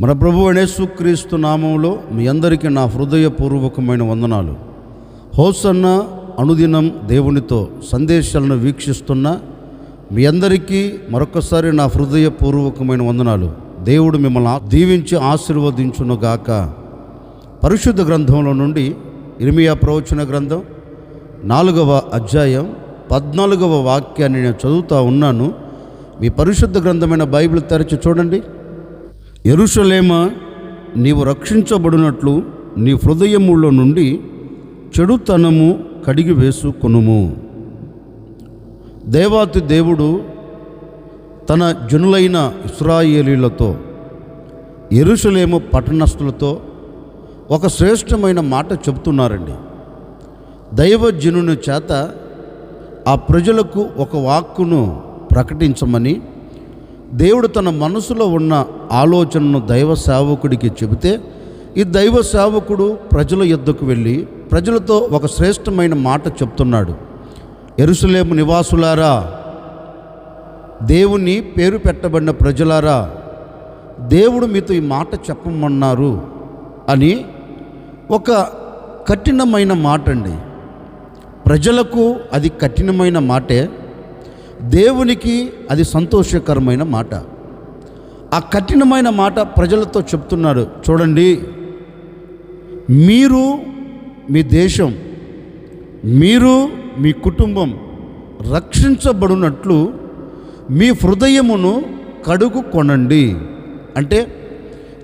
మన ప్రభు క్రీస్తు నామంలో మీ అందరికీ నా హృదయపూర్వకమైన వందనాలు. హోసన్న అనుదినం దేవునితో సందేశాలను వీక్షిస్తున్న మీ అందరికీ మరొకసారి నా హృదయపూర్వకమైన వందనాలు. దేవుడు మిమ్మల్ని దీవించి దీవించి ఆశీర్వదించునుగాక పరిశుద్ధ గ్రంథంలో నుండి ఇర్మియా ప్రవచన గ్రంథం నాలుగవ అధ్యాయం పద్నాలుగవ వాక్యాన్ని నేను చదువుతూ ఉన్నాను. మీ పరిశుద్ధ గ్రంథమైన బైబిల్ తెరచి చూడండి. ఎరుషలేమ నీవు రక్షించబడినట్లు నీ హృదయములో నుండి చెడుతనము కడిగి వేసుకొనుము. దేవాతి దేవుడు తన జనులైన ఇస్రాయేలీలతో ఎరుషలేము పట్టణస్థులతో ఒక శ్రేష్టమైన మాట చెబుతున్నారండి. దైవజనుని చేత ఆ ప్రజలకు ఒక వాక్కును ప్రకటించమని దేవుడు తన మనసులో ఉన్న ఆలోచనను దైవ సేవకుడికి చెబితే ఈ దైవ సేవకుడు ప్రజల యుద్ధకు వెళ్ళి ప్రజలతో ఒక శ్రేష్టమైన మాట చెప్తున్నాడు. ఎరుసలేము నివాసులారా దేవుని పేరు పెట్టబడిన ప్రజలారా దేవుడు మీతో ఈ మాట చెప్పమన్నారు అని ఒక కఠినమైన మాట అండి ప్రజలకు అది కఠినమైన మాటే. దేవునికి అది సంతోషకరమైన మాట. ఆ కఠినమైన మాట ప్రజలతో చెప్తున్నారు. చూడండి. మీరు మీ దేశం మీరు మీ కుటుంబం రక్షించబడినట్లు మీ హృదయమును కడుగు కొనండి. అంటే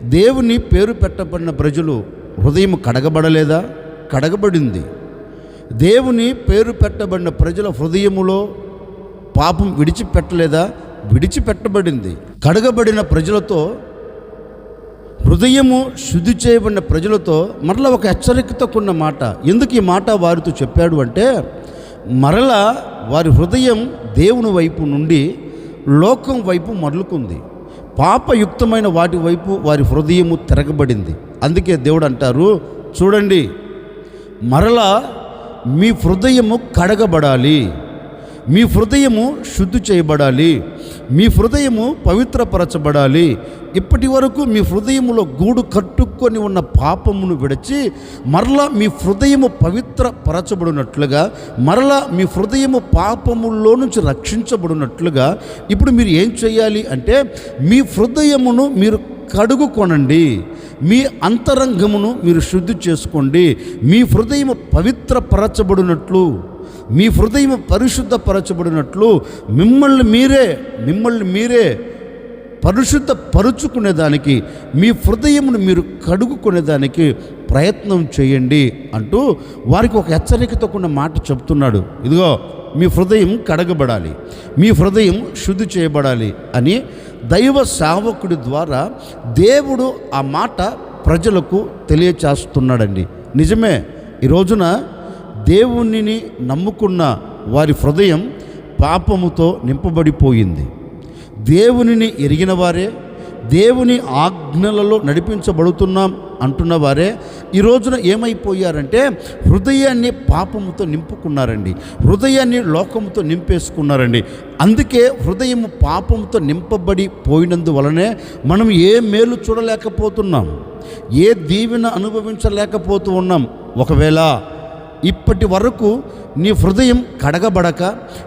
దేవుని పేరు పెట్టబడిన ప్రజలు హృదయం కడగబడలేదా? కడగబడింది. దేవుని పేరు పెట్టబడిన ప్రజల హృదయములో పాపం విడిచిపెట్టలేదా? విడిచిపెట్టబడింది. కడగబడిన ప్రజలతో హృదయము శుద్ధి చేయబడిన ప్రజలతో మరలా ఒక హెచ్చరికతో కూడిన మాట. ఎందుకు ఈ మాట వారితో చెప్పాడు అంటే మరలా వారి హృదయం దేవుని వైపు నుండి లోకం వైపు మరలుకుంది. పాపయుక్తమైన వాటి వైపు వారి హృదయము తిరగబడింది. అందుకే దేవుడు అంటారు చూడండి మరలా మీ హృదయము కడగబడాలి. మీ హృదయము శుద్ధి చేయబడాలి. మీ హృదయము పవిత్రపరచబడాలి. ఇప్పటి వరకు మీ హృదయములో గూడు కట్టుకొని ఉన్న పాపమును విడిచి మరలా మీ హృదయము పవిత్రపరచబడినట్లుగా మరలా మీ హృదయము పాపములో నుంచి రక్షించబడినట్లుగా ఇప్పుడు మీరు ఏం చేయాలి అంటే మీ హృదయమును మీరు కడుగుకొనండి. మీ అంతరంగమును మీరు శుద్ధి చేసుకోండి. మీ హృదయము పవిత్రపరచబడినట్లు. మీ హృదయం పరిశుద్ధపరచబడినట్లు మిమ్మల్ని మీరే మిమ్మల్ని మీరే పరిశుద్ధపరుచుకునేదానికి మీ హృదయమును మీరు కడుగుకునేదానికి ప్రయత్నం చేయండి అంటూ వారికి ఒక హెచ్చరికతో కూడిన మాట చెప్తున్నాడు. ఇదిగో మీ హృదయం కడగబడాలి మీ హృదయం శుద్ధి చేయబడాలి అని దైవ సేవకుడి ద్వారా దేవుడు ఆ మాట ప్రజలకు తెలియచేస్తున్నాడండి. నిజమే ఈ రోజున దేవునిని నమ్ముకున్న వారి హృదయం పాపముతో నింపబడిపోయింది. దేవునిని ఎరిగిన వారే దేవుని ఆజ్ఞలలో నడిపించబడుతున్నాం అంటున్న వారే ఈ రోజున ఏమైపోయారంటే హృదయాన్ని పాపముతో నింపుకున్నారండి. హృదయాన్ని లోకముతో నింపేసుకున్నారండి. అందుకే హృదయం పాపంతో నింపబడి పోయినందువలనే మనం ఏ మేలు చూడలేకపోతున్నాం. ఏ దీవెన అనుభవించలేకపోతూ ఉన్నాం. ఒకవేళ ఇప్పటి వరకు నీ హృదయం కడగబడక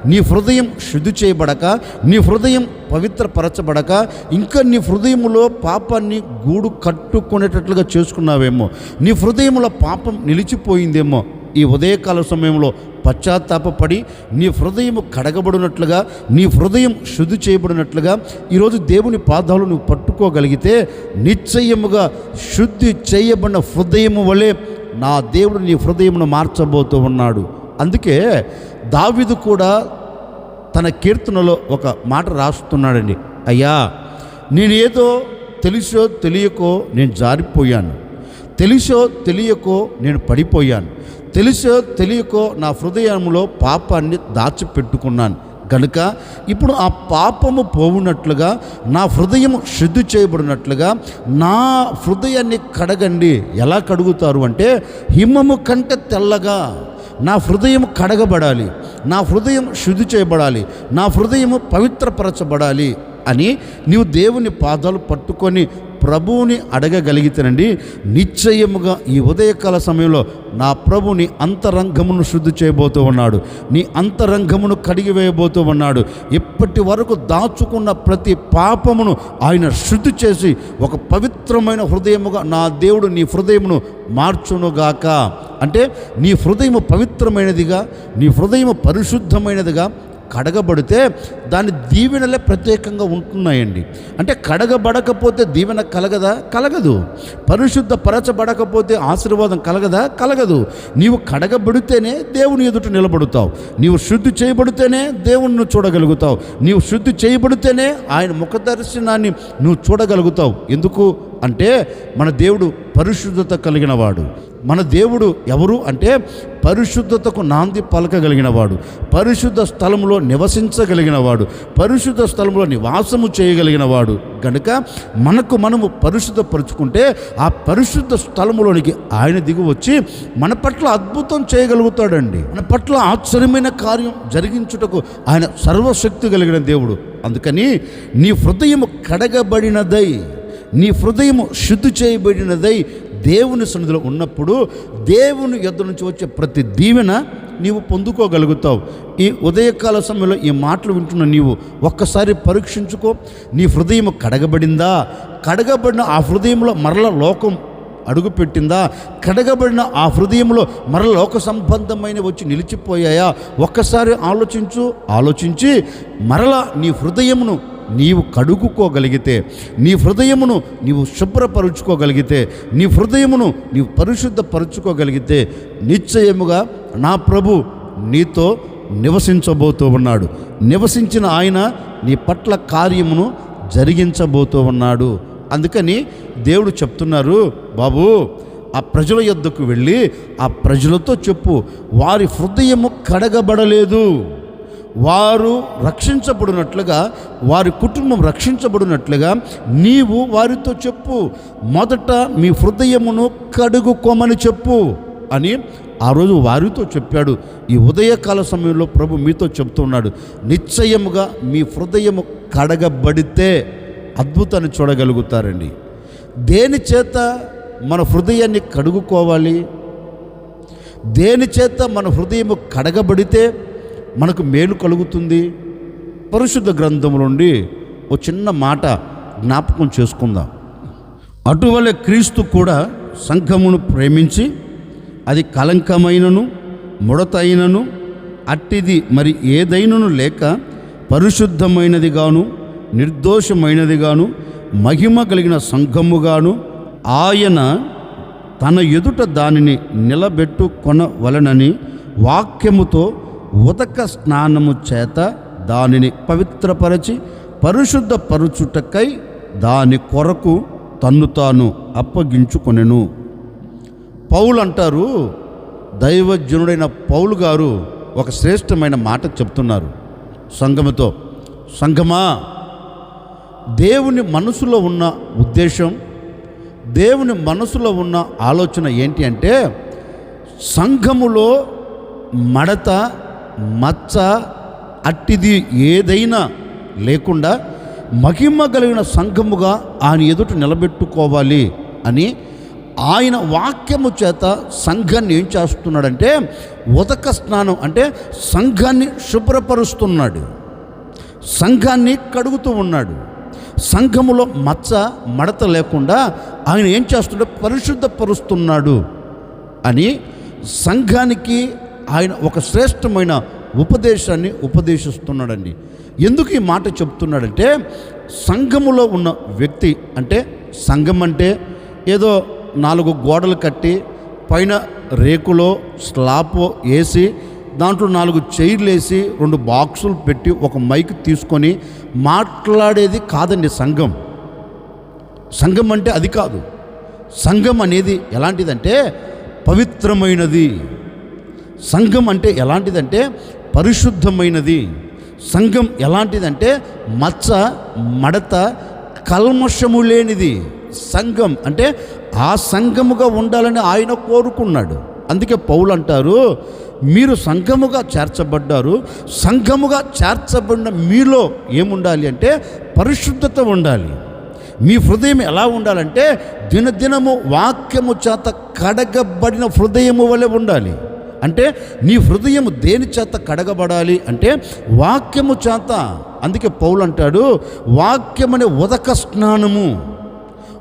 నీ హృదయం శుద్ధి చేయబడక నీ హృదయం పవిత్రపరచబడక ఇంకా నీ హృదయంలో పాపాన్ని గూడు కట్టుకునేటట్లుగా చేసుకున్నావేమో నీ హృదయంలో పాపం నిలిచిపోయిందేమో ఈ ఉదయకాల సమయంలో పశ్చాత్తాపడి నీ హృదయం కడగబడినట్లుగా నీ హృదయం శుద్ధి చేయబడినట్లుగా ఈరోజు దేవుని పాదాలు నువ్వు పట్టుకోగలిగితే నిశ్చయముగా శుద్ధి చేయబడిన హృదయము వలె నా దేవుడు నీ హృదయమును మార్చబోతూ ఉన్నాడు. అందుకే దావిదు కూడా తన కీర్తనలో ఒక మాట రాస్తున్నాడండి. అయ్యా నేనేదో తెలుసో తెలియకో నేను జారిపోయాను. తెలుసో తెలియకో నేను పడిపోయాను. తెలుసో తెలియకో నా హృదయంలో పాపాన్ని దాచిపెట్టుకున్నాను. కనుక ఇప్పుడు ఆ పాపము పోవునట్లుగా నా హృదయం శుద్ధి చేయబడినట్లుగా నా హృదయాన్ని కడగండి. ఎలా కడుగుతారు అంటే హిమము కంటే తెల్లగా నా హృదయం కడగబడాలి నా హృదయం శుద్ధి చేయబడాలి నా హృదయం పవిత్రపరచబడాలి అని నీవు దేవుని పాదాలు పట్టుకొని ప్రభువుని అడగగలిగితేనండి నిశ్చయముగా ఈ ఉదయకాల సమయంలో నా ప్రభు నీ అంతరంగమును శుద్ధి చేయబోతూ ఉన్నాడు. నీ అంతరంగమును కడిగి వేయబోతూ ఉన్నాడు. ఇప్పటి వరకు దాచుకున్న ప్రతి పాపమును ఆయన శుద్ధి చేసి ఒక పవిత్రమైన హృదయముగా నా దేవుడు నీ హృదయమును మార్చునుగాక. అంటే నీ హృదయము పవిత్రమైనదిగా నీ హృదయము పరిశుద్ధమైనదిగా కడగబడితే దాని దీవెనలే ప్రత్యేకంగా ఉంటున్నాయండి. అంటే కడగబడకపోతే దీవెన కలగదా? కలగదు. పరిశుద్ధ పరచబడకపోతే ఆశీర్వాదం కలగదా? కలగదు. నీవు కడగబడితేనే దేవుని ఎదుట నిలబడుతావు. నీవు శుద్ధి చేయబడితేనే దేవుణ్ణి చూడగలుగుతావు. నీవు శుద్ధి చేయబడితేనే ఆయన ముఖ దర్శనాన్ని నువ్వు చూడగలుగుతావు. ఎందుకు? అంటే మన దేవుడు పరిశుద్ధత కలిగిన వాడు మన దేవుడు ఎవరు అంటే పరిశుద్ధతకు నాంది పలకగలిగిన వాడు పరిశుద్ధ స్థలంలో నివసించగలిగిన వాడు పరిశుద్ధ స్థలంలో నివాసము చేయగలిగిన వాడు కనుక మనకు మనము పరిశుద్ధపరుచుకుంటే ఆ పరిశుద్ధ స్థలములోనికి ఆయన దిగు వచ్చి మన పట్ల అద్భుతం చేయగలుగుతాడండి. మన పట్ల ఆశ్చర్యమైన కార్యం జరిగించుటకు ఆయన సర్వశక్తి కలిగిన దేవుడు. అందుకని నీ హృదయం కడగబడినదై నీ హృదయము శుద్ధి చేయబడినదై దేవుని సన్నిధిలో ఉన్నప్పుడు దేవుని యొద్ద నుంచి వచ్చే ప్రతి దీవెన నీవు పొందుకోగలుగుతావు. ఈ ఉదయకాల సమయంలో ఈ మాటలు వింటున్న నీవు ఒక్కసారి పరీక్షించుకో. నీ హృదయం కడగబడిందా? కడగబడిన ఆ హృదయంలో మరల లోకం అడుగుపెట్టిందా? కడగబడిన ఆ హృదయంలో మరల లోక సంబంధమైన వచ్చి నిలిచిపోయాయా? ఒక్కసారి ఆలోచించు ఆలోచించి మరల నీ హృదయమును నీవు కడుగుకోగలిగితే నీ హృదయమును నీవు శుభ్రపరుచుకోగలిగితే నీ హృదయమును నీవు పరిశుద్ధపరుచుకోగలిగితే నిశ్చయముగా నా ప్రభు నీతో నివసించబోతూ ఉన్నాడు. నివసించిన ఆయన నీ పట్ల కార్యమును జరిగించబోతూ ఉన్నాడు. అందుకని దేవుడు చెప్తున్నారు బాబు ఆ ప్రజల యొద్దకు వెళ్ళి ఆ ప్రజలతో చెప్పు వారి హృదయము కడగబడలేదు. వారు రక్షించబడినట్లుగా వారి కుటుంబం రక్షించబడినట్లుగా నీవు వారితో చెప్పు. మొదట మీ హృదయమును కడుగుకోమని చెప్పు అని ఆ రోజు వారితో చెప్పాడు. ఈ ఉదయకాల సమయంలో ప్రభు మీతో చెప్తున్నాడు నిశ్చయముగా మీ హృదయము కడగబడితే అద్భుతాన్ని చూడగలుగుతారండి. దేని చేత మన హృదయాన్ని కడుగుకోవాలి? దేని చేత మన హృదయము కడగబడితే మనకు మేలు కలుగుతుంది. పరిశుద్ధ గ్రంథం నుండి ఒక చిన్న మాట జ్ఞాపకం చేసుకుందాం. అటువలే క్రీస్తు కూడా సంఘమును ప్రేమించి అది కలంకమైనను ముడతైనను అట్టిది మరి ఏదైనను లేక పరిశుద్ధమైనదిగాను నిర్దోషమైనదిగాను మహిమ కలిగిన సంఘముగాను ఆయన తన ఎదుట దానిని నిలబెట్టుకొనవలనని వాక్యముతో ఉదక స్నానము చేత దానిని పవిత్రపరచి పరిశుద్ధపరుచుటకై దాని కొరకు తన్ను తాను అప్పగించుకొనెను. పౌలు అంటారు దైవజనుడైన పౌలు గారు ఒక శ్రేష్టమైన మాట చెప్తున్నారు. సంఘముతో సంఘమా దేవుని మనసులో ఉన్న ఉద్దేశం దేవుని మనసులో ఉన్న ఆలోచన ఏంటి అంటే సంఘములో మడత మచ్చ అట్టిది ఏదైనా లేకుండా మహిమ కలిగిన సంఘముగా ఆయన ఎదుట నిలబెట్టుకోవాలి అని ఆయన వాక్యము చేత సంఘాన్ని ఏం చేస్తున్నాడంటే ఉదక స్నానం అంటే సంఘాన్ని శుభ్రపరుస్తున్నాడు. సంఘాన్ని కడుగుతూ ఉన్నాడు. సంఘములో మచ్చ మడత లేకుండా ఆయన ఏం చేస్తున్నాడు? పరిశుద్ధపరుస్తున్నాడు అని సంఘానికి ఆయన ఒక శ్రేష్టమైన ఉపదేశాన్ని ఉపదేశిస్తున్నాడండి. ఎందుకు ఈ మాట చెప్తున్నాడంటే సంఘములో ఉన్న వ్యక్తి అంటే సంఘం అంటే ఏదో నాలుగు గోడలు కట్టి పైన రేకులో స్లాపో వేసి దాంట్లో నాలుగు చైర్లు వేసి రెండు బాక్సులు పెట్టి ఒక మైక్ తీసుకొని మాట్లాడేది కాదండి సంఘం. సంఘం అంటే అది కాదు. సంఘం అనేది ఎలాంటిదంటే పవిత్రమైనది. సంఘం అంటే ఎలాంటిదంటే పరిశుద్ధమైనది. సంఘం ఎలాంటిదంటే మచ్చ మడత కల్మషము లేనిది. సంఘం అంటే ఆ సంఘముగా ఉండాలని ఆయన కోరుకున్నాడు. అందుకే పౌలు అంటారు మీరు సంఘముగా చేర్చబడ్డారు. సంఘముగా చేర్చబడిన మీలో ఏముండాలి అంటే పరిశుద్ధత ఉండాలి. మీ హృదయం ఎలా ఉండాలంటే దినదినము వాక్యము చేత కడగబడిన హృదయము వలె ఉండాలి. అంటే నీ హృదయం దేని చేత కడగబడాలి అంటే వాక్యము చేత. అందుకే పౌలు అంటాడు వాక్యమనే ఉదక స్నానము.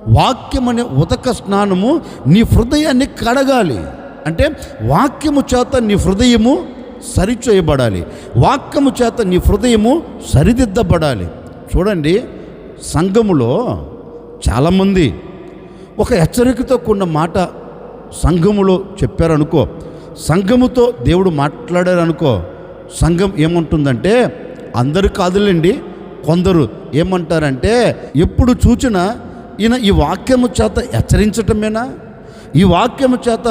వాక్యం అనే ఉదక స్నానము నీ హృదయాన్ని కడగాలి. అంటే వాక్యము చేత నీ హృదయము సరిచేయబడాలి. వాక్యము చేత నీ హృదయము సరిదిద్దబడాలి. చూడండి సంఘములో చాలామంది ఒక హెచ్చరికతో కూడిన మాట సంఘములో చెప్పారనుకో సంఘముతో దేవుడు మాట్లాడారనుకో సంఘం ఏమంటుందంటే అందరు కాదులేండి కొందరు ఏమంటారంటే ఎప్పుడు చూచినా ఈయన ఈ వాక్యము చేత హెచ్చరించటమేనా? ఈ వాక్యము చేత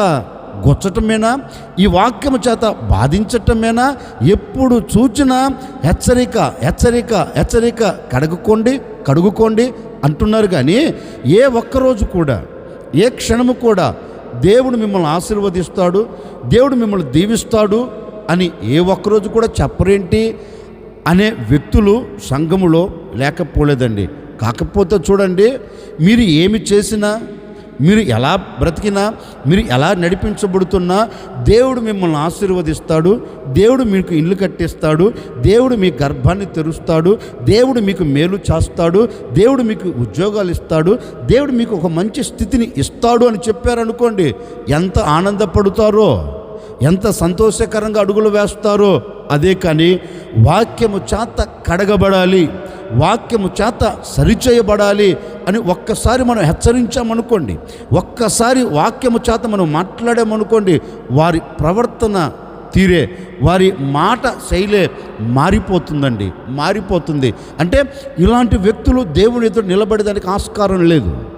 గొచ్చటమేనా? ఈ వాక్యము చేత బాధించటమేనా? ఎప్పుడు చూచినా హెచ్చరిక హెచ్చరిక హెచ్చరిక కడుగుకోండి కడుగుకోండి అంటున్నారు కానీ ఏ ఒక్కరోజు కూడా ఏ క్షణము కూడా దేవుడు మిమ్మల్ని ఆశీర్వదిస్తాడు దేవుడు మిమ్మల్ని దీవిస్తాడు అని ఏ ఒక్కరోజు కూడా చెప్పరేంటి అనే వ్యక్తులు సంఘములో లేకపోలేదండి. కాకపోతే చూడండి మీరు ఏమి చేసినా మీరు ఎలా బ్రతికినా మీరు ఎలా నడిపించబడుతున్నా దేవుడు మిమ్మల్ని ఆశీర్వదిస్తాడు దేవుడు మీకు ఇల్లు కట్టిస్తాడు దేవుడు మీ గర్భాన్ని తెరుస్తాడు దేవుడు మీకు మేలు చేస్తాడు దేవుడు మీకు ఉద్యోగాలు ఇస్తాడు దేవుడు మీకు ఒక మంచి స్థితిని ఇస్తాడు అని చెప్పారనుకోండి ఎంత ఆనందపడతారో ఎంత సంతోషకరంగా అడుగులు వేస్తారో అదే కానీ వాక్యము చేత కడగబడాలి. వాక్యము చేత సరిచేయబడాలి అని ఒక్కసారి మనం హెచ్చరించామనుకోండి ఒక్కసారి వాక్యము చేత మనం మాట్లాడామనుకోండి వారి ప్రవర్తన తీరే వారి మాట శైలే మారిపోతుందండి మారిపోతుంది. అంటే ఇలాంటి వ్యక్తులు దేవుని ఎదురు నిలబడేదానికి ఆస్కారం లేదు.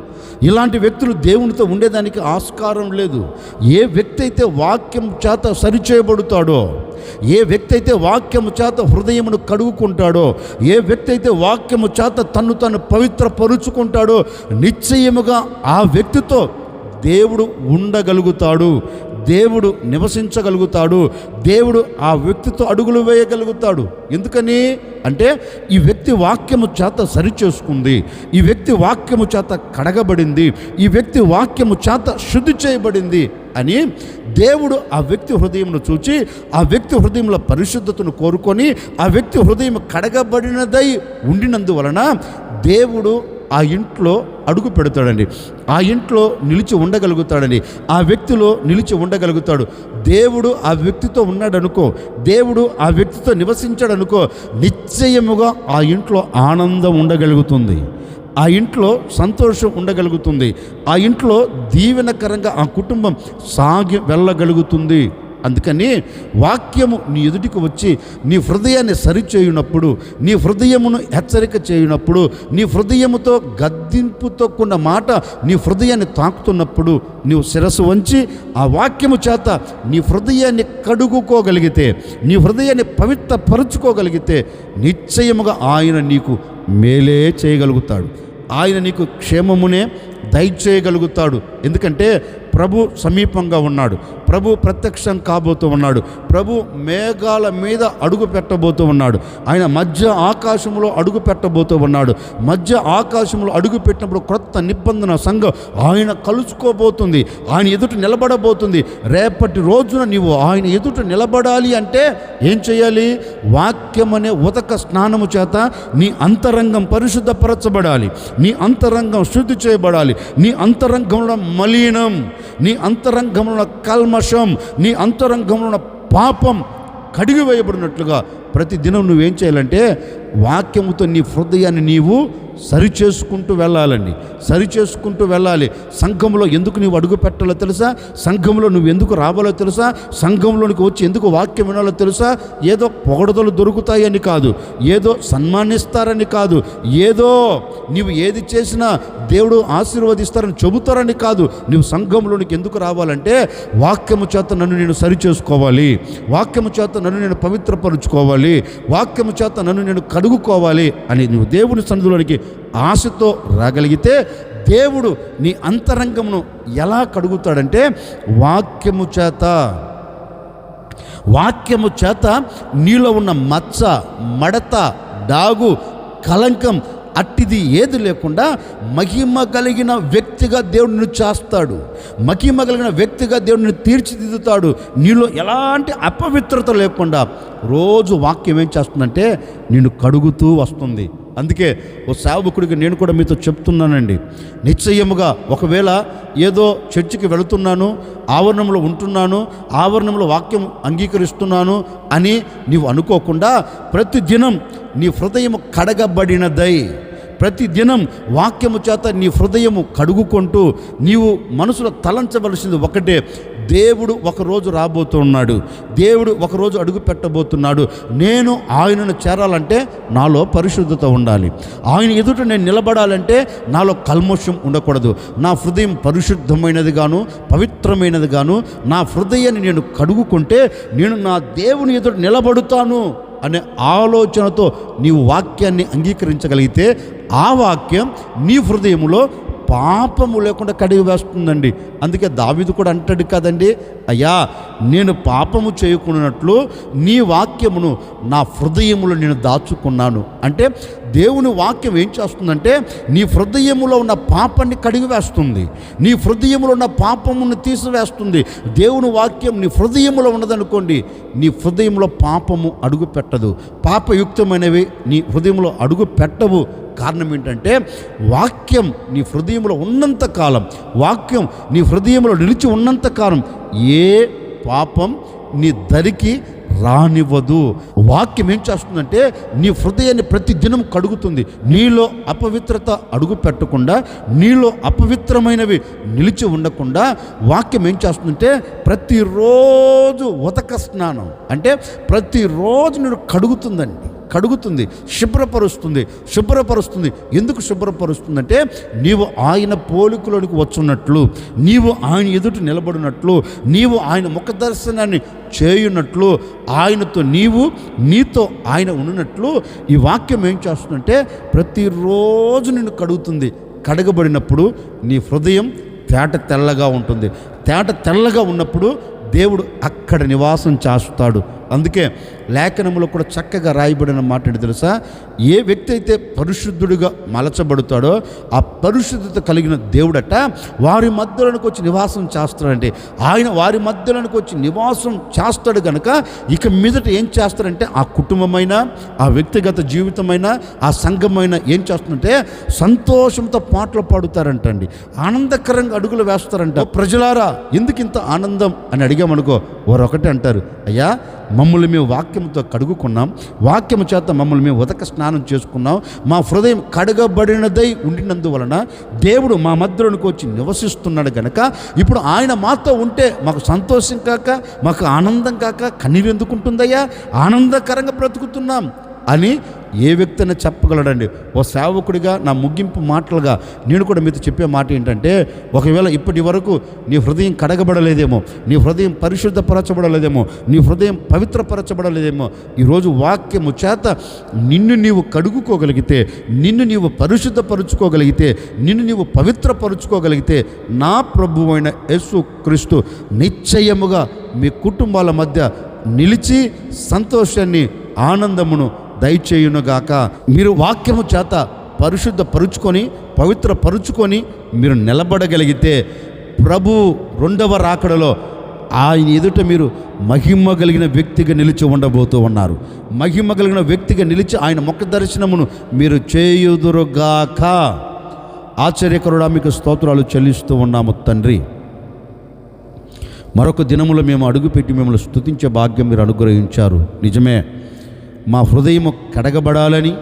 ఇలాంటి వ్యక్తులు దేవునితో ఉండేదానికి ఆస్కారం లేదు. ఏ వ్యక్తి అయితే వాక్యం చేత సరిచేయబడుతాడో ఏ వ్యక్తి అయితే వాక్యము చేత హృదయమును కడుగుకుంటాడో ఏ వ్యక్తి అయితే వాక్యము చేత తన్ను తను పవిత్రపరుచుకుంటాడో నిశ్చయముగా ఆ వ్యక్తితో దేవుడు ఉండగలుగుతాడు. దేవుడు నివసించగలుగుతాడు. దేవుడు ఆ వ్యక్తితో అడుగులు వేయగలుగుతాడు. ఎందుకని? అంటే ఈ వ్యక్తి వాక్యము చేత సరిచేసుకుంది. ఈ వ్యక్తి వాక్యము చేత కడగబడింది. ఈ వ్యక్తి వాక్యము చేత శుద్ధి చేయబడింది అని దేవుడు ఆ వ్యక్తి హృదయంను చూచి ఆ వ్యక్తి హృదయంలో పరిశుద్ధతను కోరుకొని ఆ వ్యక్తి హృదయం కడగబడినదై ఉండినందువలన దేవుడు ఆ ఇంట్లో అడుగు పెడతాడండి. ఆ ఇంట్లో నిలిచి ఉండగలుగుతాడండి. ఆ వ్యక్తిలో నిలిచి ఉండగలుగుతాడు. దేవుడు ఆ వ్యక్తితో ఉన్నాడనుకో దేవుడు ఆ వ్యక్తితో నివసించాడనుకో నిశ్చయముగా ఆ ఇంట్లో ఆనందం ఉండగలుగుతుంది. ఆ ఇంట్లో సంతోషం ఉండగలుగుతుంది. ఆ ఇంట్లో దీవెనకరంగా ఆ కుటుంబం సాగి వెళ్ళగలుగుతుంది. అందుకని వాక్యము నీ ఎదుటికి వచ్చి నీ హృదయాన్ని సరిచేయునప్పుడు నీ హృదయమును హెచ్చరిక చేయునప్పుడు నీ హృదయముతో గద్దింపుతో కూడిన మాట నీ హృదయాన్ని తాకుతున్నప్పుడు నీవు శిరస్సు వంచి ఆ వాక్యము చేత నీ హృదయాన్ని కడుగుకోగలిగితే నీ హృదయాన్ని పవిత్రపరుచుకోగలిగితే నిశ్చయముగా ఆయన నీకు మేలే చేయగలుగుతాడు. ఆయన నీకు క్షేమమునే దయచేయగలుగుతాడు. ఎందుకంటే ప్రభు సమీపంగా ఉన్నాడు. ప్రభు ప్రత్యక్షం కాబోతూ ఉన్నాడు. ప్రభు మేఘాల మీద అడుగు పెట్టబోతూ ఉన్నాడు. ఆయన మధ్య ఆకాశంలో అడుగు పెట్టబోతూ ఉన్నాడు. మధ్య ఆకాశంలో అడుగు పెట్టినప్పుడు క్రొత్త నిబంధన సంఘం ఆయన కలుసుకోబోతుంది. ఆయన ఎదుట నిలబడబోతుంది. రేపటి రోజున నీవు ఆయన ఎదుట నిలబడాలి అంటే ఏం చేయాలి? వాక్యం అనే ఉదక స్నానము చేత నీ అంతరంగం పరిశుద్ధపరచబడాలి. నీ అంతరంగం శుద్ధి చేయబడాలి. నీ అంతరంగంలో మలీనం. నీ అంతరంగంలో ఉన్న కల్మషం నీ అంతరంగంలో పాపం కడిగివేయబడినట్లుగా ప్రతి దినం నువ్వేం చేయాలంటే వాక్యముతో నీ హృదయాన్ని నీవు సరి చేసుకుంటూ వెళ్ళాలండి. సరి చేసుకుంటూ వెళ్ళాలి. సంఘంలో ఎందుకు నీవు అడుగు పెట్టాలో తెలుసా? సంఘంలో నువ్వు ఎందుకు రావాలో తెలుసా? సంఘంలోనికి వచ్చి ఎందుకు వాక్యం వినాలో తెలుసా? ఏదో పొగడతలు దొరుకుతాయని కాదు. ఏదో సన్మానిస్తారని కాదు. ఏదో నీవు ఏది చేసినా దేవుడు ఆశీర్వదిస్తారని చెబుతారని కాదు. నువ్వు సంఘంలోనికి ఎందుకు రావాలంటే వాక్యము చేత నన్ను నేను సరి చేసుకోవాలి వాక్యము చేత నన్ను నేను పవిత్రపరుచుకోవాలి. వాక్యము చేత నన్ను నేను అడుగుకోవాలి అని నువ్వు దేవుని సన్నిధిలోనికి ఆశతో రాగలిగితే దేవుడు నీ అంతరంగమును ఎలా కడుగుతాడంటే వాక్యము చేత. వాక్యము చేత నీలో ఉన్న మచ్చ మడత డాగు కలంకం అట్టిది ఏది లేకుండా మహిమ కలిగిన వ్యక్తిగా దేవుడిని చేస్తాడు. మహిమ కలిగిన వ్యక్తిగా దేవుడిని తీర్చిదిద్దుతాడు. నీలో ఎలాంటి అపవిత్రత లేకుండా రోజు వాక్యం ఏం చేస్తుందంటే నిన్ను కడుగుతూ వస్తుంది. అందుకే ఓ సేవకుడికి నేను కూడా మీతో చెప్తున్నానండి. నిశ్చయముగా ఒకవేళ ఏదో చర్చికి వెళుతున్నాను ఆవరణంలో ఉంటున్నాను ఆవరణంలో వాక్యం అంగీకరిస్తున్నాను అని నీవు అనుకోకుండా ప్రతిదినం నీ హృదయం కడగబడినదై ప్రతి దినం వాక్యము చేత నీ హృదయము కడుగుకుంటూ నీవు మనసులో తలంచవలసింది ఒకటే దేవుడు ఒకరోజు రాబోతున్నాడు. దేవుడు ఒకరోజు అడుగు పెట్టబోతున్నాడు. నేను ఆయనను చేరాలంటే నాలో పరిశుద్ధత ఉండాలి. ఆయన ఎదుట నేను నిలబడాలంటే నాలో కల్మోషం ఉండకూడదు. నా హృదయం పరిశుద్ధమైనది గాను పవిత్రమైనది గాను నా హృదయాన్ని నేను కడుగుకుంటే నేను నా దేవుని ఎదుట నిలబడుతాను అనే ఆలోచనతో నీవు వాక్యాన్ని అంగీకరించగలిగితే ఆ వాక్యం నీ హృదయంలో పాపము లేకుండా కడిగి వేస్తుందండి. అందుకే దావిదు కూడా అంటాడు కదండి అయ్యా నేను పాపము చేయకున్నట్లు నీ వాక్యమును నా హృదయములో నేను దాచుకున్నాను. అంటే దేవుని వాక్యం ఏం చేస్తుందంటే నీ హృదయములో ఉన్న పాపాన్ని కడిగి వేస్తుంది. నీ హృదయములో ఉన్న పాపమును తీసివేస్తుంది. దేవుని వాక్యం నీ హృదయములో ఉన్నదనుకోండి నీ హృదయంలో పాపము అడుగు పెట్టదు పాపయుక్తమైనవి నీ హృదయంలో అడుగు పెట్టవు కారణం ఏంటంటే వాక్యం నీ హృదయంలో ఉన్నంత కాలం వాక్యం నీ హృదయంలో నిలిచి ఉన్నంత కాలం ఏ పాపం నీ దరికి రానివ్వదు. వాక్యం ఏం చేస్తుందంటే నీ హృదయాన్ని ప్రతి దినం కడుగుతుంది. నీలో అపవిత్రత అడుగు పెట్టకుండా నీలో అపవిత్రమైనవి నిలిచి ఉండకుండా వాక్యం ఏం చేస్తుందంటే ప్రతిరోజు ఉతక స్నానం. అంటే ప్రతిరోజు నేను కడుగుతుందండి. కడుగుతుంది శుభ్రపరుస్తుంది. శుభ్రపరుస్తుంది. ఎందుకు శుభ్రపరుస్తుందంటే నీవు ఆయన పోలికలోనికి వచ్చున్నట్లు నీవు ఆయన ఎదుట నిలబడినట్లు నీవు ఆయన ముఖ దర్శనాన్ని చేయున్నట్లు ఆయనతో నీవు నీతో ఆయన ఉన్నట్లు ఈ వాక్యం ఏం చేస్తుందంటే ప్రతిరోజు నిన్ను కడుగుతుంది. కడగబడినప్పుడు నీ హృదయం తేట తెల్లగా ఉంటుంది. తేట తెల్లగా ఉన్నప్పుడు దేవుడు అక్కడ నివాసం చేస్తాడు. అందుకే లేఖనంలో కూడా చక్కగా రాయబడిన మాట ఏంటి తెలుసా? ఏ వ్యక్తి అయితే పరిశుద్ధుడిగా మలచబడతాడో ఆ పరిశుద్ధత కలిగిన దేవుడట వారి మధ్యలోనికి వచ్చి నివాసం చేస్తాడంటే ఆయన వారి మధ్యలోనికి వచ్చి నివాసం చేస్తాడు కనుక ఇక మీదట ఏం చేస్తాడంటే ఆ కుటుంబమైన ఆ వ్యక్తిగత జీవితమైన ఆ సంఘమైన ఏం చేస్తుందంటే సంతోషంతో పాటలు పాడుతారంటండి. ఆనందకరంగా అడుగులు వేస్తారంట. ప్రజలారా ఎందుకు ఇంత ఆనందం అని అడిగామనుకో వారు ఒకటి అంటారు. అయ్యా మమ్మల్ని మేము వాక్యంతో కడుగుకున్నాం. వాక్యము చేత మమ్మల్ని మేము ఉదక స్నానం చేసుకున్నాం. మా హృదయం కడగబడినదై ఉండినందువలన దేవుడు మా మధ్యలోనికి వచ్చి నివసిస్తున్నాడు గనక ఇప్పుడు ఆయన మాతో ఉంటే మాకు సంతోషం కాక మాకు ఆనందం కాక కన్నీరు ఎందుకుంటుందయ్యా? ఆనందకరంగా బ్రతుకుతున్నాం. అని ఏ వ్యక్తి అయినా చెప్పగలడండి? ఓ సేవకుడిగా నా ముగింపు మాటలుగా నేను కూడా మీతో చెప్పే మాట ఏంటంటే ఒకవేళ ఇప్పటి వరకు నీ హృదయం కడగబడలేదేమో నీ హృదయం పరిశుద్ధపరచబడలేదేమో నీ హృదయం పవిత్రపరచబడలేదేమో ఈరోజు వాక్యము చేత నిన్ను నీవు కడుగుకోగలిగితే నిన్ను నీవు పరిశుద్ధపరుచుకోగలిగితే నిన్ను నీవు పవిత్రపరుచుకోగలిగితే నా ప్రభువైన యేసు క్రీస్తు నిశ్చయముగా మీ కుటుంబాల మధ్య నిలిచి సంతోషాన్ని ఆనందమును దయచేయునుగాక. మీరు వాక్యము చేత పరిశుద్ధ పరుచుకొని పవిత్ర పరుచుకొని మీరు నిలబడగలిగితే ప్రభు రెండవ రాకడలో ఆయన ఎదుట మీరు మహిమ కలిగిన వ్యక్తిగా నిలిచి ఉండబోతూ ఉన్నారు. మహిమ కలిగిన వ్యక్తిగా నిలిచి ఆయన ముఖ దర్శనమును మీరు చేయుదురుగాక. ఆశ్చర్యకరుడా మీకు స్తోత్రాలు చెల్లిస్తూ ఉన్నాము తండ్రి. మరొక దినములో మేము అడుగుపెట్టి మిమ్మల్ని స్తుతించే భాగ్యం మీరు అనుగ్రహించారు. నిజమే. మా హృదయము కడగబడాలని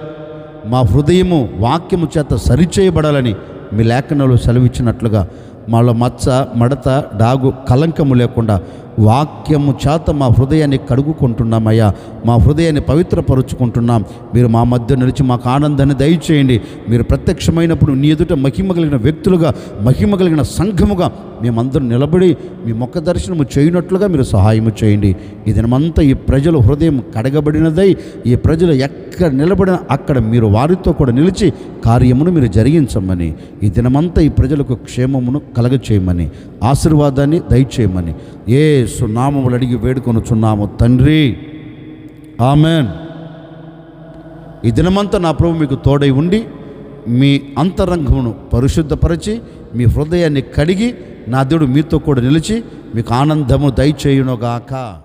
మా హృదయము వాక్యము చేత సరిచేయబడాలని మీ లేఖనంలో సెలవిచ్చినట్లుగా మాలో మచ్చ మడత డాగు కలంకము లేకుండా వాక్యము చేత మా హృదయాన్ని కడుగుకుంటున్నామయ్యా. మా హృదయాన్ని పవిత్రపరుచుకుంటున్నాం. మీరు మా మధ్య నిలిచి మాకు ఆనందాన్ని దయచేయండి. మీరు ప్రత్యక్షమైనప్పుడు నీ ఎదుట మహిమ కలిగిన వ్యక్తులుగా మహిమ కలిగిన సంఘముగా మేమందరం నిలబడి మీ మొక్క దర్శనము చేయనట్లుగా మీరు సహాయము చేయండి. ఈ దినమంతా ఈ ప్రజల హృదయం కడగబడినదై ఈ ప్రజలు ఎక్కడ నిలబడిన అక్కడ మీరు వారితో కూడా నిలిచి కార్యమును మీరు జరిగించమని ఈ దినమంతా ఈ ప్రజలకు క్షేమమును కలగచేయమని ఆశీర్వాదాన్ని దయచేయమని. ఏ సునామములు అడిగి వేడుకొనుచున్నాము తండ్రి. ఆమెన్. ఈ దినమంతా నా ప్రభు మీకు తోడై ఉండి మీ అంతరంగమును పరిశుద్ధపరిచి మీ హృదయాన్ని కడిగి నా దేవుడు మీతో కూడా నిలిచి మీకు ఆనందము దయచేయునుగాక.